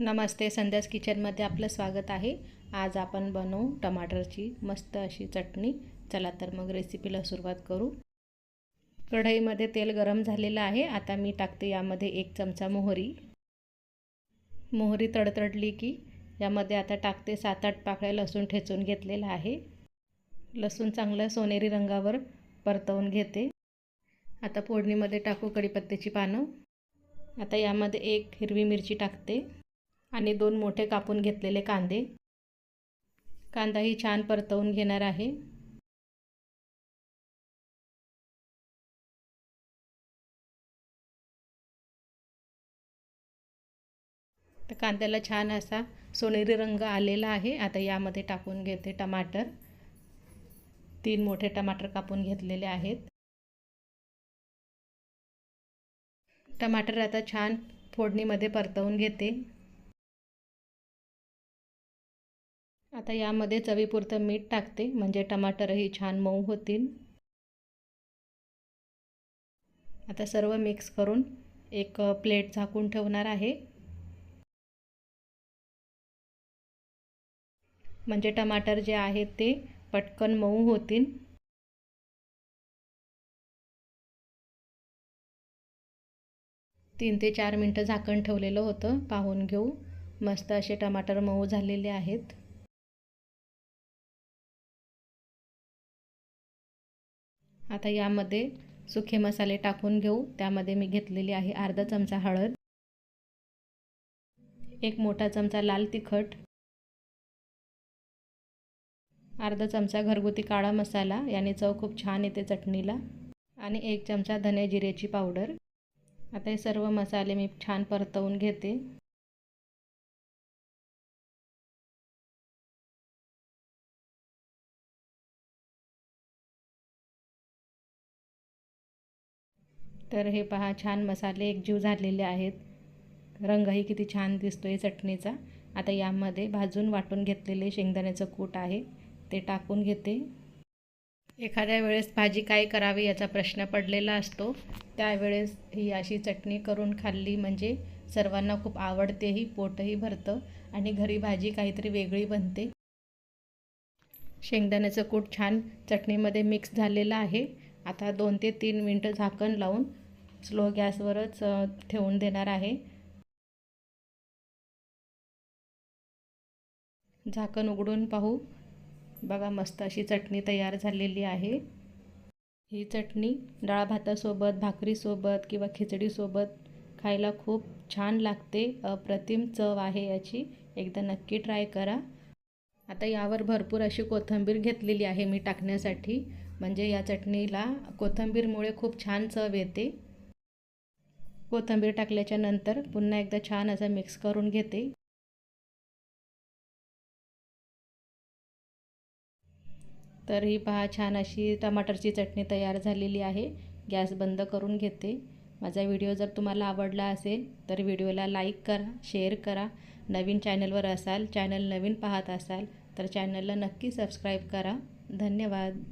नमस्ते संध्यास किचनमध्ये आपलं स्वागत आहे. आज आपण बनवू टमाटरची मस्त अशी चटणी. चला तर मग रेसिपीला सुरुवात करू. कढईमध्ये तेल गरम झालेलं आहे. आता मी टाकते यामध्ये एक चमचा मोहरी. मोहरी तडतडली की यामध्ये आता टाकते सात आठ पाकळ्या लसूण ठेचून घेतलेला आहे. लसूण चांगलं सोनेरी रंगावर परतवून घेते. आता फोडणीमध्ये टाकू कढीपत्त्याची पानं. आता यामध्ये एक हिरवी मिरची टाकते. आणि दोन मोठे कापून घेतलेले कांदे. कांदाही छान परतवून घेणार आहे. तर कांद्याला छान असा सोनेरी रंग आलेला आहे. आता यामध्ये टाकून घेते टमाटर. तीन मोठे टमाटर कापून घेतलेले आहेत. टमाटर आता छान फोडणीमध्ये परतवून घेते. आता यामध्ये चवीपुरतं मीठ टाकते म्हणजे टमाटरही छान मऊ होतील. आता सर्व मिक्स करून एक प्लेट झाकून ठेवणार आहे. म्हणजे टमाटर जे आहेत ते पटकन मऊ होतील. तीन ते चार मिनटं झाकण ठेवलेलं होतं पाहून घेऊ. मस्त असे टमाटर मऊ झालेले आहेत. आता यामध्ये सुखे मसाले टाकून घेऊ. त्यामध्ये मी घेतलेली आहे अर्धा चमचा हळद एक मोठा चमचा लाल तिखट अर्धा चमचा घरगुती काळा मसाला याने चव खूप छान येते चटणीला आणि एक चमचा धने जिऱ्याची पावडर. आता हे सर्व मसाले मी छान परतवून घेते. तर हे पहा छान मसाले एकजीव झालेले आहेत. रंगही किती छान दिसतो आहे चटणीचा. आता यामध्ये भाजून वाटून घेतलेले शेंगदाण्याचं कूट आहे ते टाकून घेते. एखाद्या वेळेस भाजी काय करावी याचा प्रश्न पडलेला असतो. त्यावेळेस ही अशी चटणी करून खाल्ली म्हणजे सर्वांना खूप आवडतेही पोटही भरतं आणि घरी भाजी काहीतरी वेगळी बनते. शेंगदाण्याचं कूट छान चटणीमध्ये मिक्स झालेलं आहे. आता दोन ते तीन मिनटं झाकण लावून स्लो गॅसवरच ठेवून देणार आहे. झाकण उघडून पाहू. बघा मस्त अशी चटणी तयार झालेली आहे. ही चटणी डाळ भातासोबत भाकरीसोबत किंवा खिचडीसोबत खायला खूप छान लागते. अप्रतिम चव आहे याची. एकदा नक्की ट्राय करा. आता यावर भरपूर अशी कोथिंबीर घेतलेली आहे मी टाकण्यासाठी. म्हणजे या चटणीला कोथिंबीरमुळे खूप छान चव येते. कोथिंबीर टाकल्याच्या नंतर पुन्हा एकदा छान असं मिक्स करून घेते. तर ही पहा छान अशी टमाटरची चटणी तयार झालेली आहे. गॅस बंद करून घेते. माझा व्हिडिओ जर तुम्हाला आवडला असेल तर व्हिडिओला लाईक करा शेअर करा. नवीन चॅनलवर असाल चॅनल नवीन पाहत असाल तर चॅनलला नक्की सबस्क्राईब करा. धन्यवाद.